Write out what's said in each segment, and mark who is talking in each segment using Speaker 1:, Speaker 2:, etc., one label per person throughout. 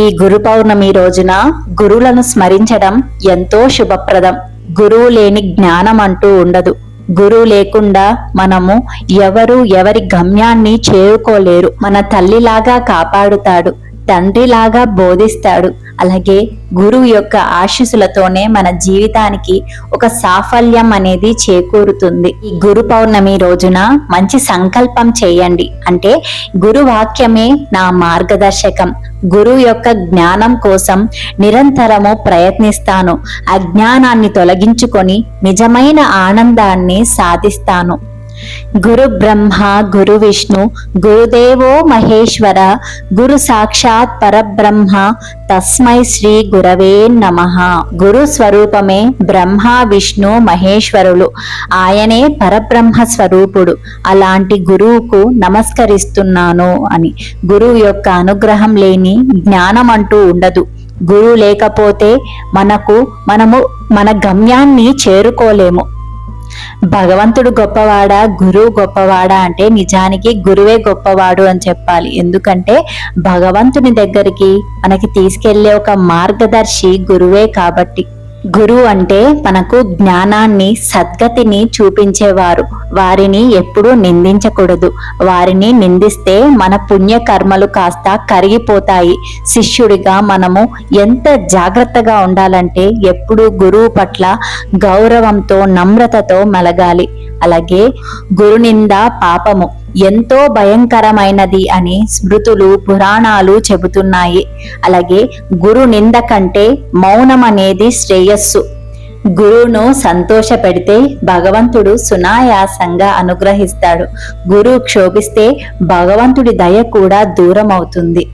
Speaker 1: ఈ గురు పౌర్ణమి రోజున గురువులను స్మరించడం ఎంతో శుభప్రదం గురువు లేని జ్ఞానం అంటూ ఉండదు గురువు లేకుండా మనము ఎవరు ఎవరి గమ్యాన్ని చేరుకోలేరు మన తల్లిలాగా కాపాడుతాడు తండ్రిలాగా బోధిస్తాడు అలాగే గురువు యొక్క ఆశీస్సులతోనే మన జీవితానికి ఒక సాఫల్యం అనేది చేకూరుతుంది ఈ గురు పౌర్ణమి రోజున మంచి సంకల్పం చేయండి అంటే గురువాక్యమే నా మార్గదర్శకం గురువు యొక్క జ్ఞానం కోసం నిరంతరము ప్రయత్నిస్తాను అజ్ఞానాన్ని తొలగించుకొని నిజమైన ఆనందాన్ని సాధిస్తాను గురు బ్రహ్మ గురు విష్ణు గురుదేవో మహేశ్వర గురు సాక్షాత్ పరబ్రహ్మ తస్మై శ్రీ గురవే నమ గురు స్వరూపమే బ్రహ్మ విష్ణు మహేశ్వరులు ఆయనే పరబ్రహ్మ స్వరూపుడు అలాంటి గురువుకు నమస్కరిస్తున్నాను అని గురువు యొక్క అనుగ్రహం లేని జ్ఞానం అంటూ ఉండదు గురువు లేకపోతే మనకు మనము మన గమ్యాన్ని చేరుకోలేము భగవంతుడు గొప్పవాడా గురువు గొప్పవాడా అంటే నిజానికి గురువే గొప్పవాడు అని చెప్పాలి ఎందుకంటే భగవంతుని దగ్గరికి మనకి తీసుకెళ్లే ఒక మార్గదర్శి గురువే కాబట్టి గురు అంటే మనకు జ్ఞానాన్ని సద్గతిని చూపించేవారు వారిని ఎప్పుడూ నిందించకూడదు వారిని నిందిస్తే మన పుణ్యకర్మలు కాస్త కరిగిపోతాయి శిష్యుడిగా మనము ఎంత జాగ్రత్తగా ఉండాలంటే ఎప్పుడూ గురువు పట్ల గౌరవంతో నమ్రతతో మెలగాలి అలాగే గురునింద పాపము ఎంతో భయంకరమైనది అని స్మృతులు పురాణాలు చెబుతున్నాయి అలాగే గురు నింద కంటే మౌనం అనేది శ్రేయస్సు గురువును సంతోషపెడితే భగవంతుడు సునాయాసంగా అనుగ్రహిస్తాడు గురువు క్షోభిస్తే భగవంతుడి దయ కూడా దూరం అవుతుంది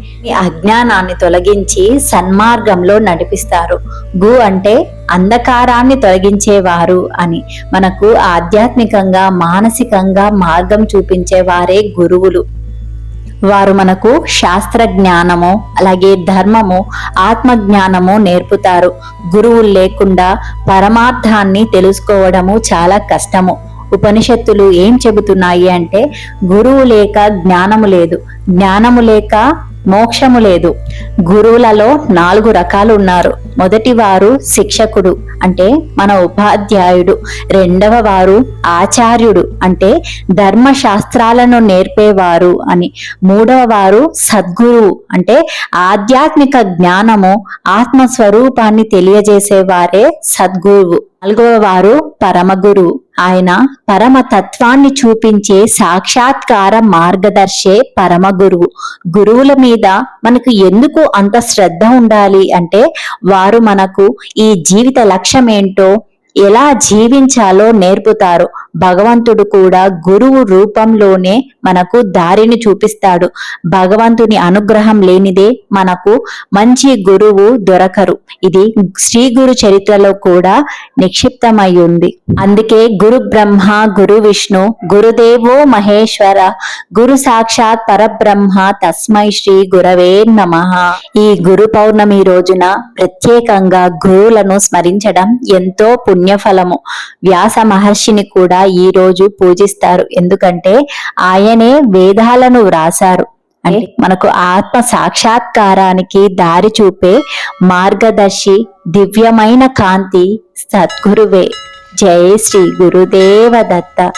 Speaker 1: అజ్ఞానాన్ని తొలగించి సన్మార్గంలో నడిపిస్తారు గు అంటే అంధకారాన్ని తొలగించేవారు అని మనకు ఆధ్యాత్మికంగా మానసికంగా మార్గం చూపించేవారే గురువులు వారు మనకు శాస్త్ర జ్ఞానము అలాగే ధర్మము ఆత్మ జ్ఞానము నేర్పుతారు గురువులు లేకుండా పరమార్థాన్ని తెలుసుకోవడము చాలా కష్టము ఉపనిషత్తులు ఏం చెబుతున్నాయి అంటే గురువు లేక జ్ఞానము లేదు జ్ఞానము లేక మోక్షము లేదు గురువులలో నాలుగు రకాలు ఉన్నారు మొదటి వారు శిక్షకుడు అంటే మన ఉపాధ్యాయుడు రెండవ వారు ఆచార్యుడు అంటే ధర్మశాస్త్రాలను నేర్పేవారు అని మూడవ వారు సద్గురువు అంటే ఆధ్యాత్మిక జ్ఞానము ఆత్మ స్వరూపాన్ని తెలియజేసేవారే సద్గురువు నాలుగవ వారు పరమగురువు ఆయన పరమ తత్వాన్ని చూపించే సాక్షాత్కార మార్గదర్శే పరమ గురువు గురువుల మీద మనకు ఎందుకు అంత శ్రద్ధ ఉండాలి అంటే వారు మనకు ఈ జీవిత లక్ష్యం ఏంటో ఎలా జీవించాలో నేర్పుతారు భగవంతుడు కూడా గురువు రూపంలోనే మనకు దారిని చూపిస్తాడు భగవంతుని అనుగ్రహం లేనిదే మనకు మంచి గురువు దొరకరు ఇది శ్రీ గురు చరిత్రలో కూడా నిక్షిప్తమై ఉంది అందుకే గురు బ్రహ్మ గురు విష్ణు గురుదేవో మహేశ్వర గురు సాక్షాత్ పరబ్రహ్మ తస్మై శ్రీ గురవే నమ ఈ గురు పౌర్ణమి రోజున ప్రత్యేకంగా గురువులను స్మరించడం ఎంతో పుణ్యఫలము వ్యాస మహర్షిని కూడా ఈ రోజు పూజిస్తారు ఎందుకంటే ఆయనే వేదాలను వ్రాసారు అంటే మనకు ఆత్మ సాక్షాత్కారానికి దారి చూపే మార్గదర్శి దివ్యమైన కాంతి సద్గురువే జయ శ్రీ గురుదేవ దత్త